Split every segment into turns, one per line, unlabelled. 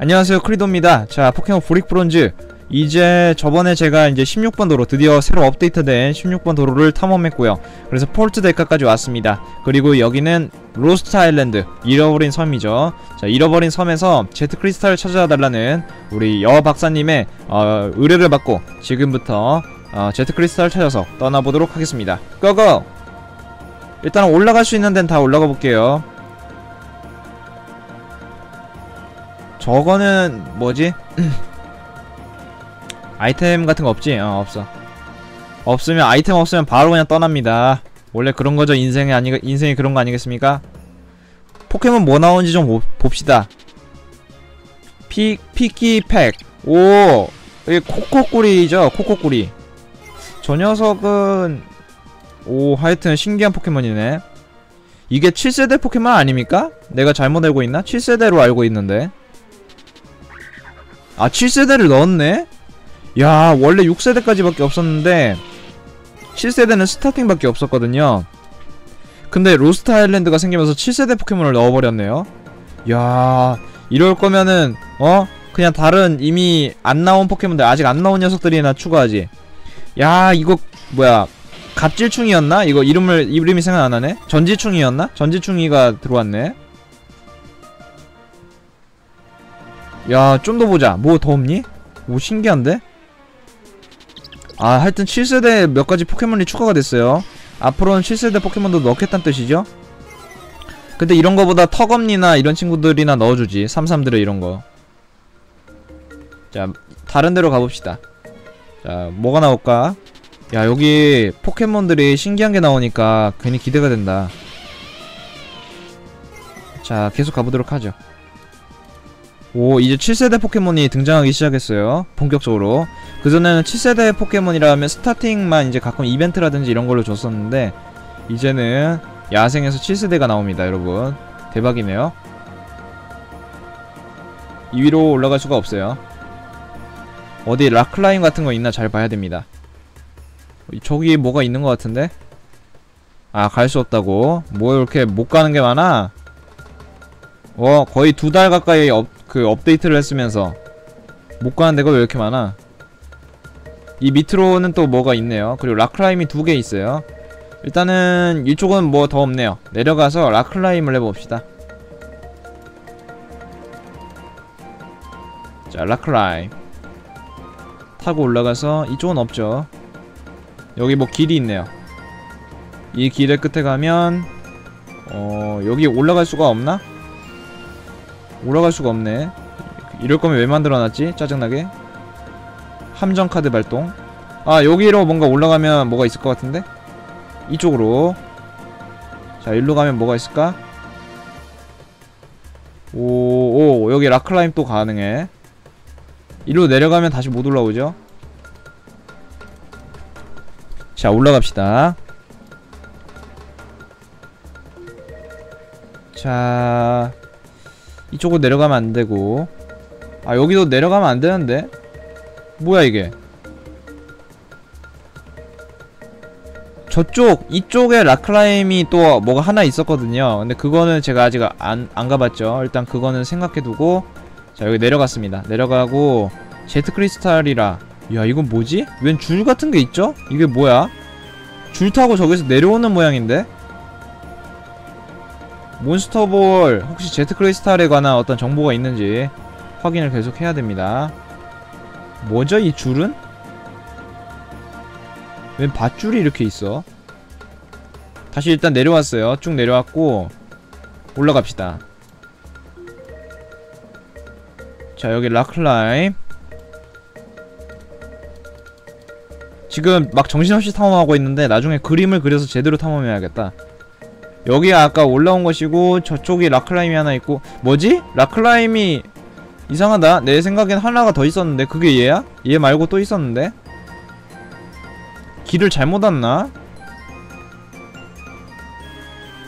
안녕하세요 크리도입니다. 자 포켓몬 브릭 브론즈. 이제 저번에 제가 이제 16번 도로 드디어 새로 업데이트된 16번 도로를 탐험했고요. 그래서 폴트 데카까지 왔습니다. 그리고 여기는 로스트 아일랜드 잃어버린 섬이죠. 자 잃어버린 섬에서 제트 크리스탈을 찾아달라는 우리 여 박사님의 어, 의뢰를 받고 지금부터 어, 제트 크리스탈을 찾아서 떠나보도록 하겠습니다. 고고! 일단 올라갈 수 있는 데는 다 올라가 볼게요 저거는 뭐지? 아이템 같은 거 없지? 어 없어. 없으면 아이템 없으면 바로 그냥 떠납니다. 원래 그런 거죠? 인생이 아니 인생이 그런 거 아니겠습니까? 포켓몬 뭐 나오는지 좀 보, 봅시다. 피 피키팩. 오! 이게 코코꾸리죠? 코코꾸리. 저 녀석은 오 하여튼 신기한 포켓몬이네. 이게 7세대 포켓몬 아닙니까? 내가 잘못 알고 있나? 7세대로 알고 있는데 아 7세대를 넣었네? 야 원래 6세대까지밖에 없었는데 7세대는 스타팅밖에 없었거든요 근데 로스트 아일랜드가 생기면서 7세대 포켓몬을 넣어버렸네요 야 이럴 거면은 어? 그냥 다른 이미 안 나온 포켓몬들 아직 안 나온 녀석들이나 추가하지 야 이거 뭐야 갑질충이었나? 이거 이름을 이름이 생각 안 나네? 전지충이었나? 전지충이가 들어왔네 야, 좀 더 보자. 뭐 더 없니? 오, 신기한데? 아, 하여튼 7세대 몇 가지 포켓몬이 추가가 됐어요. 앞으로는 7세대 포켓몬도 넣겠다는 뜻이죠? 근데 이런 거보다 턱없니나 이런 친구들이나 넣어주지. 삼삼들의 이런 거. 자, 다른 데로 가봅시다. 자, 뭐가 나올까? 야, 여기 포켓몬들이 신기한 게 나오니까 괜히 기대가 된다. 자, 계속 가보도록 하죠. 오 이제 7세대 포켓몬이 등장하기 시작했어요 본격적으로. 그전에는 7세대 포켓몬이라 하면 스타팅만 이제 가끔 이벤트라든지 이런 걸로 줬었는데 이제는 야생에서 7세대가 나옵니다 여러분. 대박이네요. 이 위로 올라갈 수가 없어요. 어디 락클라임 같은 거 있나 잘 봐야 됩니다. 저기 뭐가 있는 것 같은데? 아 갈 수 없다고? 뭐 이렇게 못 가는 게 많아? 어 거의 두 달 가까이 업, 그 업데이트를 했으면서 못 가는 데가 왜 이렇게 많아? 이 밑으로는 또 뭐가 있네요. 그리고 락클라임이 두 개 있어요. 일단은 이쪽은 뭐 더 없네요. 내려가서 락클라임을 해봅시다. 자 락클라임 타고 올라가서 이쪽은 없죠. 여기 뭐 길이 있네요. 이 길의 끝에 가면 어 여기 올라갈 수가 없나? 올라갈 수가 없네 이럴 거면 왜 만들어놨지? 짜증나게 함정 카드 발동 아 여기로 뭔가 올라가면 뭐가 있을 것 같은데? 이쪽으로 자 일로 가면 뭐가 있을까? 오, 오 여기 락클라임 또 가능해 일로 내려가면 다시 못 올라오죠? 자 올라갑시다 자 이쪽으로 내려가면 안 되고 아 여기도 내려가면 안 되는데 뭐야 이게 저쪽 이쪽에 락클라임이 또 뭐가 하나 있었거든요 근데 그거는 제가 아직 안, 안 가봤죠 일단 그거는 생각해두고 자 여기 내려갔습니다 내려가고 제트 크리스탈이라 야 이건 뭐지? 웬 줄 같은 게 있죠? 이게 뭐야? 줄 타고 저기서 내려오는 모양인데? 몬스터볼 혹시 제트 크리스탈에 관한 어떤 정보가 있는지 확인을 계속 해야 됩니다. 뭐죠 이 줄은? 웬 밧줄이 이렇게 있어? 다시 일단 내려왔어요. 쭉 내려왔고 올라갑시다. 자 여기 락클라임 지금 막 정신없이 탐험하고 있는데 나중에 그림을 그려서 제대로 탐험해야겠다. 여기 아까 올라온 것이고 저쪽이 라클라임이 하나 있고 뭐지? 라클라임이 이상하다 내 생각엔 하나가 더 있었는데 그게 얘야? 얘 말고 또 있었는데? 길을 잘못 왔나?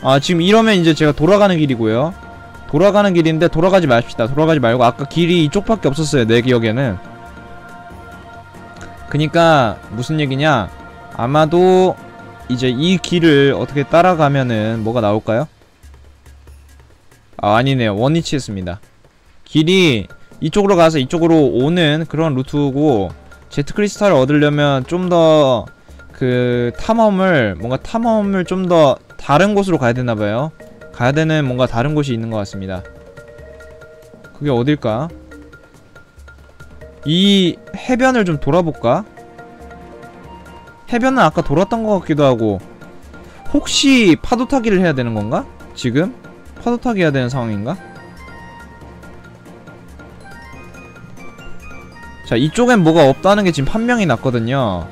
아 지금 이러면 이제 제가 돌아가는 길이고요 돌아가는 길인데 돌아가지 맙시다 돌아가지 말고 아까 길이 이쪽밖에 없었어요 내 기억에는 그니까 무슨 얘기냐 아마도 이제 이 길을 어떻게 따라가면은 뭐가 나올까요? 아 아니네요 원위치 했습니다 길이 이쪽으로 가서 이쪽으로 오는 그런 루트고 제트 크리스탈을 얻으려면 좀 더 그 탐험을 뭔가 탐험을 좀 더 다른 곳으로 가야 되나 봐요. 가야 되는 뭔가 다른 곳이 있는 것 같습니다. 그게 어딜까? 이 해변을 좀 돌아볼까? 해변은 아까 돌았던 것 같기도 하고 혹시 파도 타기를 해야 되는 건가? 지금? 파도 타기 해야 되는 상황인가? 자 이쪽엔 뭐가 없다는 게 지금 판명이 났거든요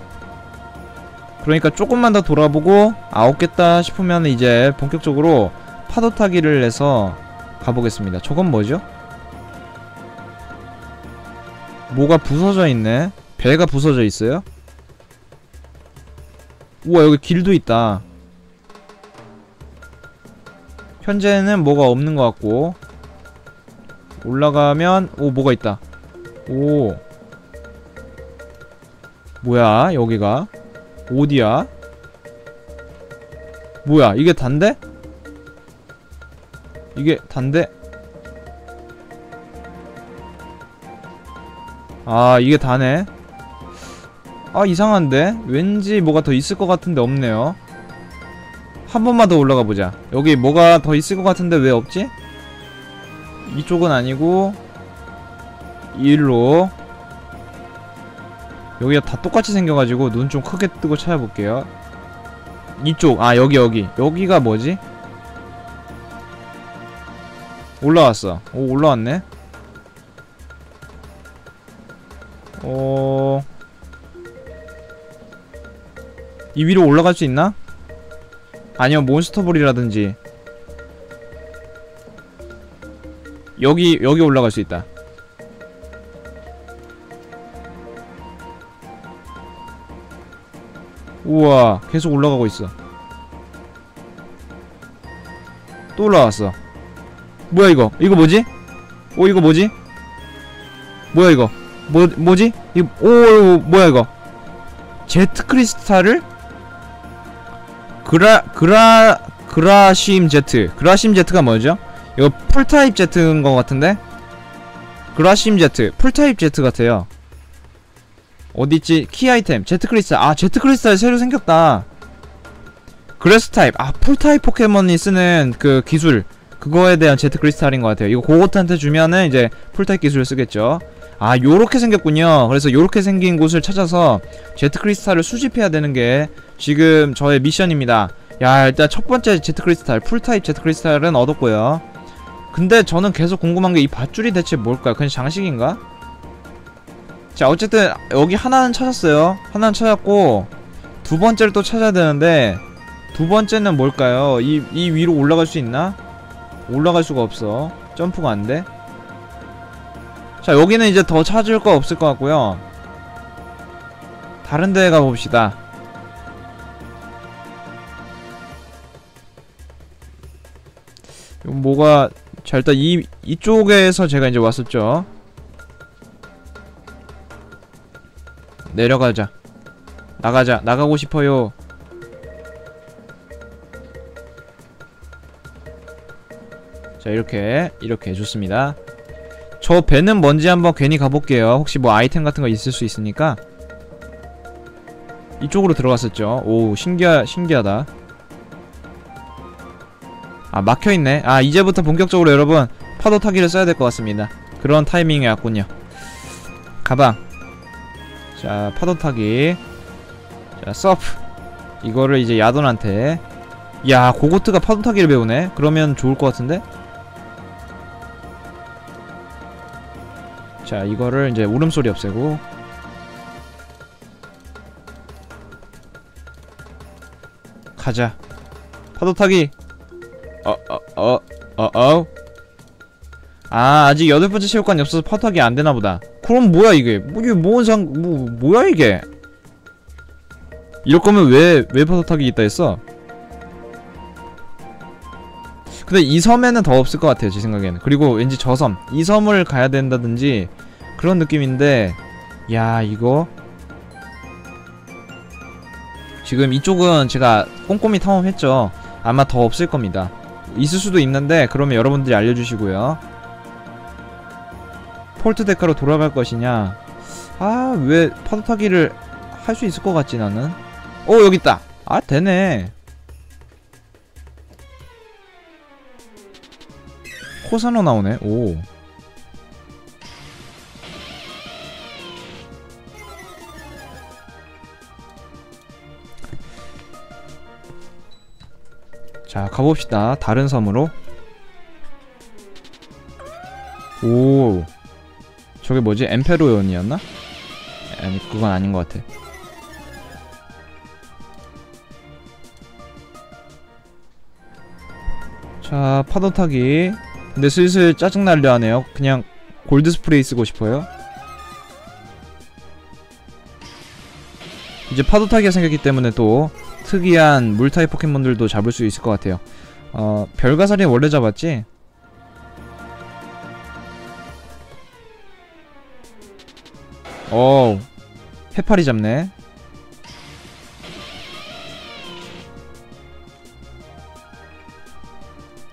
그러니까 조금만 더 돌아보고 아 없겠다 싶으면 이제 본격적으로 파도 타기를 해서 가보겠습니다 저건 뭐죠? 뭐가 부서져 있네 배가 부서져 있어요? 우와 여기 길도 있다. 현재는 뭐가 없는 것 같고. 올라가면 오 뭐가 있다. 오. 뭐야 여기가? 어디야? 뭐야 이게 단데? 이게 단데? 아 이게 다네 아 이상한데? 왠지 뭐가 더 있을 것 같은데 없네요. 한 번만 더 올라가 보자. 여기 뭐가 더 있을 것 같은데 왜 없지? 이쪽은 아니고 일로. 여기가 다 똑같이 생겨가지고 눈 좀 크게 뜨고 찾아볼게요. 이쪽. 아 여기 여기. 여기가 뭐지? 올라왔어. 오 올라왔네 이 위로 올라갈 수 있나? 아니요 몬스터볼이라든지 여기 여기 올라갈 수 있다 우와 계속 올라가고 있어 또 올라왔어 뭐야 이거 이거 뭐지? 오 이거 뭐지? 뭐야 이거 뭐 뭐지? 이거 오 뭐야 이거 제트 크리스탈을 그라 그라 그라심 제트. 그라심 제트가 뭐죠? 이거 풀타입 제트인 것 같은데? 그라심 제트. 풀타입 제트 같아요. 어디있지? 키 아이템. 제트 크리스탈. 아 제트 크리스탈 새로 생겼다. 그레스 타입. 아 풀타입 포켓몬이 쓰는 그 기술. 그거에 대한 제트 크리스탈인 것 같아요. 이거 고고트한테 주면은 이제 풀타입 기술을 쓰겠죠 아 요렇게 생겼군요. 그래서 요렇게 생긴 곳을 찾아서 제트 크리스탈을 수집해야 되는 게 지금 저의 미션입니다. 야 일단 첫 번째 제트 크리스탈 풀타입 제트 크리스탈은 얻었고요. 근데 저는 계속 궁금한 게 이 밧줄이 대체 뭘까요? 그냥 장식인가? 자 어쨌든 여기 하나는 찾았어요. 하나는 찾았고 두 번째를 또 찾아야 되는데 두 번째는 뭘까요? 이, 이 위로 올라갈 수 있나? 올라갈 수가 없어. 점프가 안돼 자 여기는 이제 더 찾을 거 없을 것 같고요. 다른 데 가봅시다. 뭐가 자 일단 이 이쪽에서 제가 이제 왔었죠. 내려가자. 나가자. 나가고 싶어요. 자 이렇게 이렇게. 좋습니다 저 배는 뭔지 한번 괜히 가볼게요. 혹시 뭐 아이템 같은 거 있을 수 있으니까. 이쪽으로 들어갔었죠. 오 신기하, 신기하다. 아 막혀있네. 아 이제부터 본격적으로 여러분 파도 타기를 써야 될 것 같습니다. 그런 타이밍이 왔군요. 가방. 자 파도 타기. 자 서프. 이거를 이제 야돈한테. 야 고고트가 파도 타기를 배우네? 그러면 좋을 것 같은데 자 이거를 이제 울음소리 없애고. 가자. 파도 타기. 어어어어 어. 어, 어, 아 아직 여덟 번째 체육관이 없어서 파도 타기 안 되나 보다. 그럼 뭐야 이게? 뭐 이게 뭔 상 뭐 뭐야 이게? 이럴 거면 왜 왜 파도 타기 있다 했어 근데 이 섬에는 더 없을 것 같아요 제 생각에는. 그리고 왠지 저섬 이 섬을 가야 된다든지 그런 느낌인데 야 이거? 지금 이쪽은 제가 꼼꼼히 탐험했죠. 아마 더 없을 겁니다. 있을 수도 있는데 그러면 여러분들이 알려주시고요. 디폴트 데카로 돌아갈 것이냐? 아 왜 파도 타기를 할 수 있을 것 같지 나는? 어 여기 있다. 아 되네 코사노 나오네 오 자, 가봅시다. 다른 섬으로. 오. 저게 뭐지? 엠페로연이었나? 아니, 그건 아닌 것 같아. 자, 파도 타기. 근데 슬슬 짜증날려 하네요. 그냥 골드 스프레이 쓰고 싶어요. 이제 파도 타기가 생겼기 때문에 또 특이한 물타입 포켓몬들도 잡을 수 있을 것 같아요. 어, 별가살이 원래 잡았지? 어, 해파리 잡네.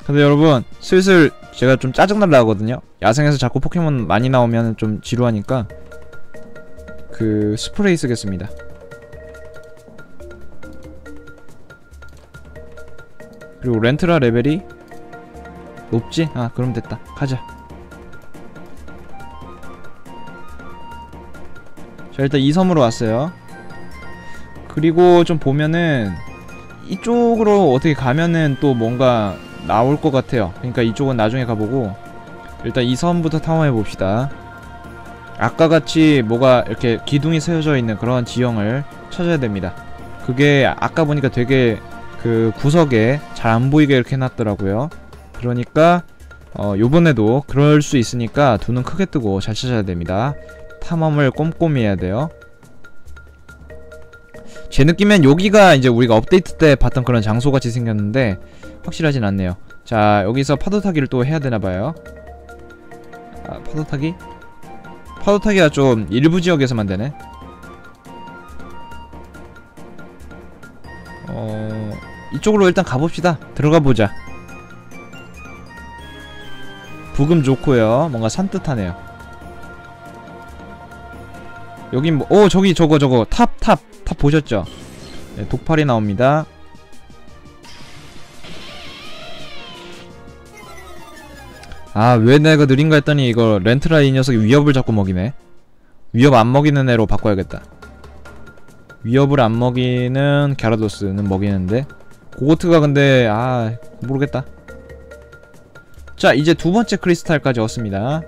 근데 여러분, 슬슬 제가 좀 짜증날라 하거든요. 야생에서 자꾸 포켓몬 많이 나오면 좀 지루하니까 그 스프레이 쓰겠습니다. 그리고 렌트라 레벨이 높지? 아 그럼 됐다 가자 자 일단 이 섬으로 왔어요 그리고 좀 보면은 이쪽으로 어떻게 가면은 또 뭔가 나올 것 같아요 그러니까 이쪽은 나중에 가보고 일단 이 섬부터 탐험해 봅시다 아까 같이 뭐가 이렇게 기둥이 세워져 있는 그런 지형을 찾아야 됩니다 그게 아까 보니까 되게 그 구석에 잘 안 보이게 이렇게 해놨더라고요. 그러니까 어, 요번에도 그럴 수 있으니까 두 눈 크게 뜨고 잘 찾아야 됩니다. 탐험을 꼼꼼히 해야 돼요. 제 느낌엔 여기가 이제 우리가 업데이트 때 봤던 그런 장소같이 생겼는데 확실하진 않네요. 자 여기서 파도 타기를 또 해야 되나봐요. 아, 파도 타기? 파도 타기가 좀 일부 지역에서만 되네. 어... 이쪽으로 일단 가봅시다. 들어가 보자. 부금 좋고요. 뭔가 산뜻하네요. 여긴 뭐, 오 저기 저거 저거 탑 탑 탑 보셨죠? 네, 독팔이 나옵니다. 아 왜 내가 느린가 했더니 이거 렌트라 이 녀석이 위협을 자꾸 먹이네. 위협 안 먹이는 애로 바꿔야겠다. 위협을 안 먹이는 갸라도스는 먹이는데 고고트가 근데 아 모르겠다 자 이제 두번째 크리스탈까지 얻습니다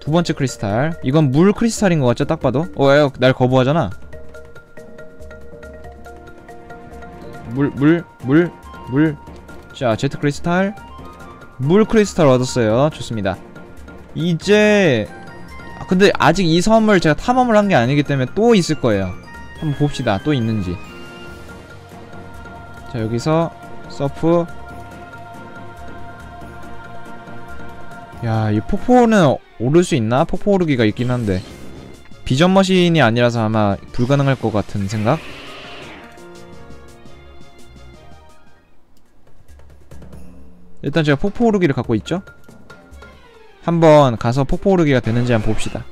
두번째 크리스탈 이건 물 크리스탈인 것 같죠 딱 봐도 어날 거부하잖아 물 물 물 물 자 제트 크리스탈. 물 크리스탈 얻었어요. 좋습니다. 이제 아, 근데 아직 이 섬을 제가 탐험을 한 게 아니기 때문에 또 있을 거예요. 한번 봅시다. 또 있는지. 자 여기서 서프. 야 이 폭포는 오를 수 있나? 폭포 오르기가 있긴 한데. 비전 머신이 아니라서 아마 불가능할 것 같은 생각? 일단 제가 폭포 오르기를 갖고 있죠? 한번 가서 폭포 오르기가 되는지 한번 봅시다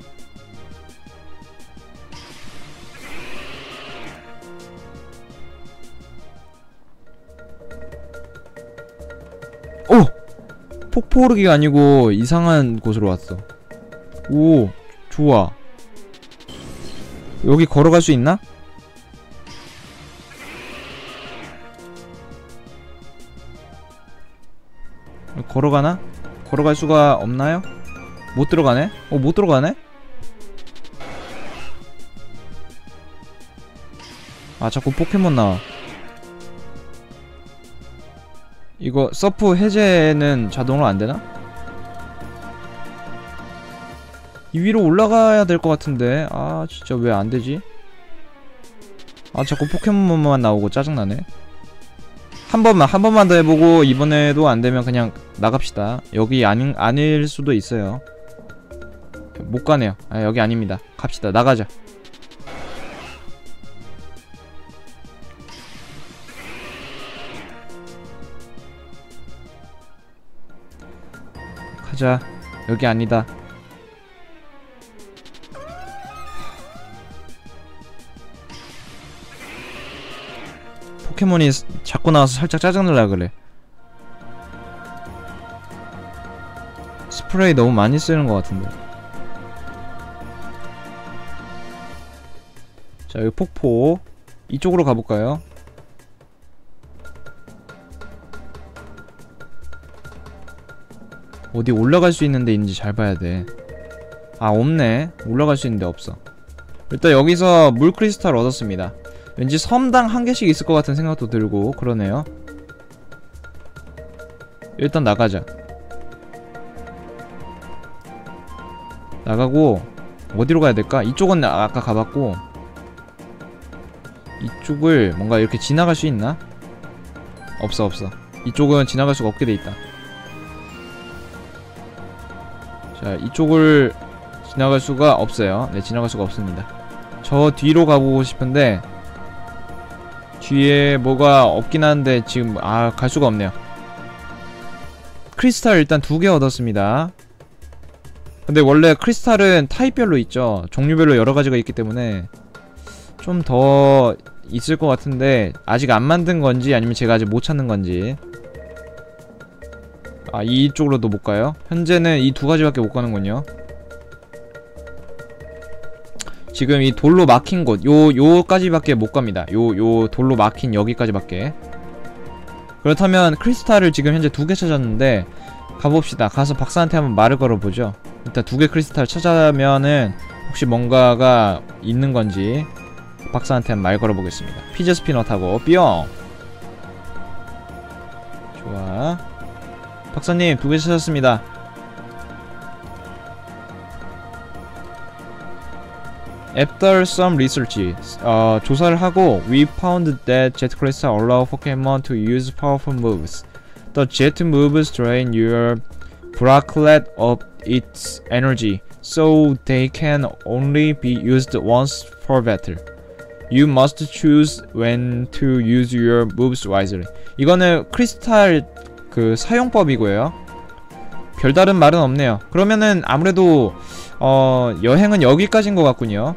오! 폭포 오르기가 아니고 이상한 곳으로 왔어. 오, 좋아. 여기 걸어갈 수 있나? 걸어가나? 걸어갈 수가 없나요? 못 들어가네? 어, 못 들어가네? 아, 자꾸 포켓몬 나와. 이거 서프 해제는 자동으로 안 되나? 이 위로 올라가야 될 것 같은데 아 진짜 왜 안 되지? 아 자꾸 포켓몬만 나오고 짜증나네 한 번만 한 번만 더 해보고 이번에도 안되면 그냥 나갑시다. 여기 아닌, 아닐 수도 있어요. 못 가네요. 아 여기 아닙니다. 갑시다. 나가자. 가자. 여기 아니다 포켓몬이 스- 자꾸 나와서 살짝 짜증날라 그래 스프레이 너무 많이 쓰는 것 같은데 자 여기 폭포 이쪽으로 가볼까요? 어디 올라갈 수 있는 데인지 잘 봐야 돼. 아, 없네. 올라갈 수 있는 데 없어. 일단 여기서 물 크리스탈 얻었습니다. 왠지 섬당 한 개씩 있을 것 같은 생각도 들고 그러네요. 일단 나가자. 나가고 어디로 가야 될까? 이쪽은 아- 아까 가봤고 이쪽을 뭔가 이렇게 지나갈 수 있나? 없어 없어. 이쪽은 지나갈 수가 없게 돼 있다. 자 이쪽을 지나갈 수가 없어요 네 지나갈 수가 없습니다 저 뒤로 가보고 싶은데 뒤에 뭐가 없긴 한데 지금 아 갈 수가 없네요 크리스탈 일단 두 개 얻었습니다 근데 원래 크리스탈은 타입별로 있죠 종류별로 여러 가지가 있기 때문에 좀 더 있을 것 같은데 아직 안 만든 건지 아니면 제가 아직 못 찾는 건지 아 이쪽으로도 못 가요? 현재는 이 두 가지밖에 못 가는군요. 지금 이 돌로 막힌 곳, 요 요까지밖에 못 갑니다. 요 요 돌로 막힌 여기까지밖에. 그렇다면 크리스탈을 지금 현재 두 개 찾았는데 가봅시다. 가서 박사한테 한번 말을 걸어보죠. 일단 두 개 크리스탈 찾아면은 혹시 뭔가가 있는 건지 박사한테 한번 말 걸어보겠습니다. 피즈 스피너 타고 뿅. 좋아. 박사님 두 개 찾았습니다. After some research, 어, 조사를 하고 we found that jet crystal allow Pokemon to use powerful moves. The jet moves drain your bracelet of its energy, so they can only be used once for battle. You must choose when to use your moves wisely. 이거는 크리스탈 그 사용법이고요. 별다른 말은 없네요. 그러면은 아무래도 어 여행은 여기까지인 것 같군요.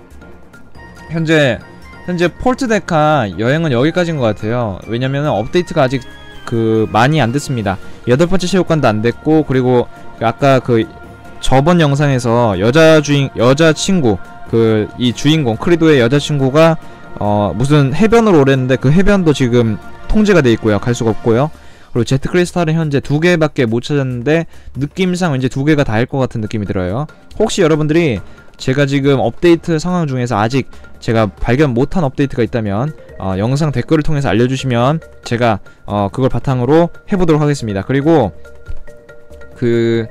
현재 현재 폴트데카 여행은 여기까지인 것 같아요. 왜냐면은 업데이트가 아직 그 많이 안 됐습니다. 여덟 번째 체육관도 안 됐고 그리고 아까 그 저번 영상에서 여자 주인 여자 친구 그 이 주인공 크리도의 여자 친구가 어 무슨 해변으로 오랬는데 그 해변도 지금 통제가 돼 있고요. 갈 수가 없고요. 그리고 제트 크리스탈은 현재 두 개밖에 못 찾았는데 느낌상 왠지 두 개가 다일 것 같은 느낌이 들어요. 혹시 여러분들이 제가 지금 업데이트 상황 중에서 아직 제가 발견 못한 업데이트가 있다면 어, 영상 댓글을 통해서 알려주시면 제가 어, 그걸 바탕으로 해보도록 하겠습니다. 그리고 그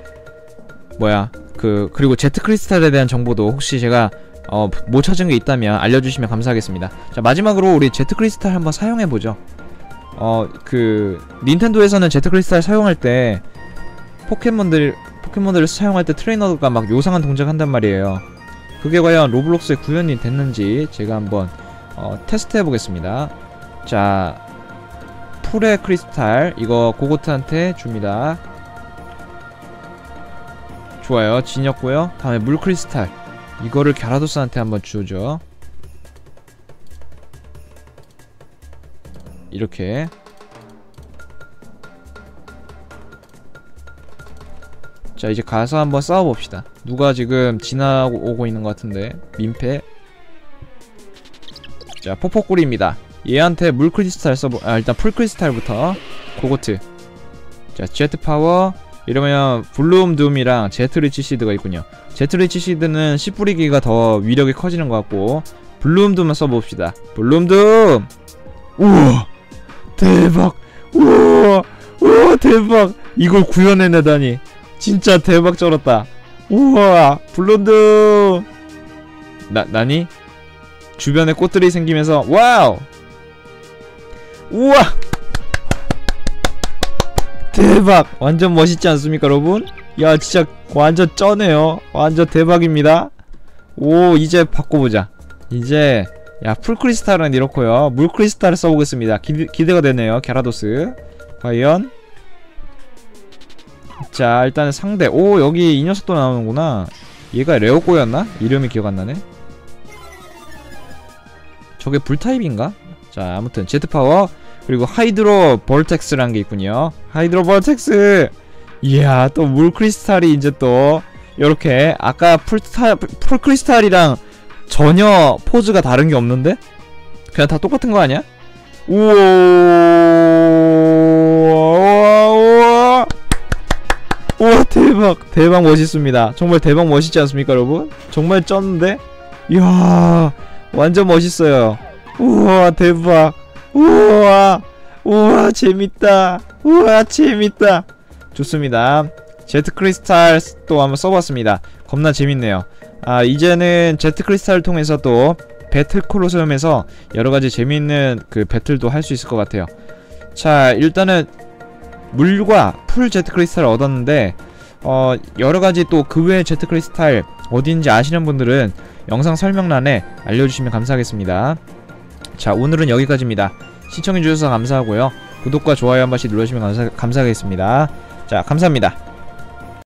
뭐야 그 그리고 제트 크리스탈에 대한 정보도 혹시 제가 어, 못 찾은 게 있다면 알려주시면 감사하겠습니다. 자 마지막으로 우리 제트 크리스탈 한번 사용해 보죠. 어 그 닌텐도에서는 제트 크리스탈 사용할 때 포켓몬들 포켓몬들을 사용할 때 트레이너가 막 요상한 동작 한단 말이에요. 그게 과연 로블록스에 구현이 됐는지 제가 한번 어, 테스트 해 보겠습니다. 자 풀의 크리스탈 이거 고고트한테 줍니다. 좋아요 지녔고요. 다음에 물 크리스탈 이거를 갸라도스한테 한번 주죠. 이렇게. 자 이제 가서 한번 싸워봅시다. 누가 지금 지나오고 있는 것 같은데 민폐. 자 포포꿀입니다. 얘한테 물 크리스탈 써보 아 일단 풀 크리스탈부터. 고고트. 자 제트 파워. 이러면 블룸 둠이랑 제트 리치 시드가 있군요. 제트 리치 시드는 씨 뿌리기가 더 위력이 커지는 것 같고 블룸 둠을 써봅시다. 블룸 둠! 우와 대박. 우와 우와 대박. 이걸 구현해내다니. 진짜 대박 쩔었다. 우와 블론드. 나, 나니? 주변에 꽃들이 생기면서 와우! 우와! 대박. 완전 멋있지 않습니까 여러분? 야 진짜 완전 쩌네요. 완전 대박입니다. 오 이제 바꿔보자. 이제 야 풀크리스탈은 이렇고요 물크리스탈을 써보겠습니다 기대, 기대가 되네요 갸라도스 과연 자 일단은 상대 오 여기 이 녀석 도 나오는구나 얘가 레오꼬였나? 이름이 기억 안 나네 저게 불타입인가? 자 아무튼 제트파워 그리고 하이드로 볼텍스라는 게 있군요. 하이드로 볼텍스. 이야, 또 물 크리스탈이 이제 또 이렇게 아까 풀스타 풀 크리스탈이랑 전혀 포즈가 다른 게 없는데? 그냥 다 똑같은 거 아니야? 우와, 우와, 대박, 대박 멋있습니다. 정말 대박 멋있지 않습니까, 여러분? 정말 쩐데? 이야, 완전 멋있어요. 우와, 대박. 우와, 우와, 재밌다. 우와, 재밌다. 좋습니다. 제트 크리스탈 또 한번 써봤습니다. 겁나 재밌네요. 아, 이제는 제트 크리스탈을 통해서 또 배틀 콜로세움에서 여러가지 재미있는 그 배틀도 할 수 있을 것 같아요. 자, 일단은 물과 풀 제트 크리스탈을 얻었는데, 어, 여러가지 또 그 외의 제트 크리스탈 어디인지 아시는 분들은 영상 설명란에 알려주시면 감사하겠습니다. 자, 오늘은 여기까지입니다. 시청해주셔서 감사하고요. 구독과 좋아요 한 번씩 눌러주시면 감사, 감사하겠습니다. 자, 감사합니다.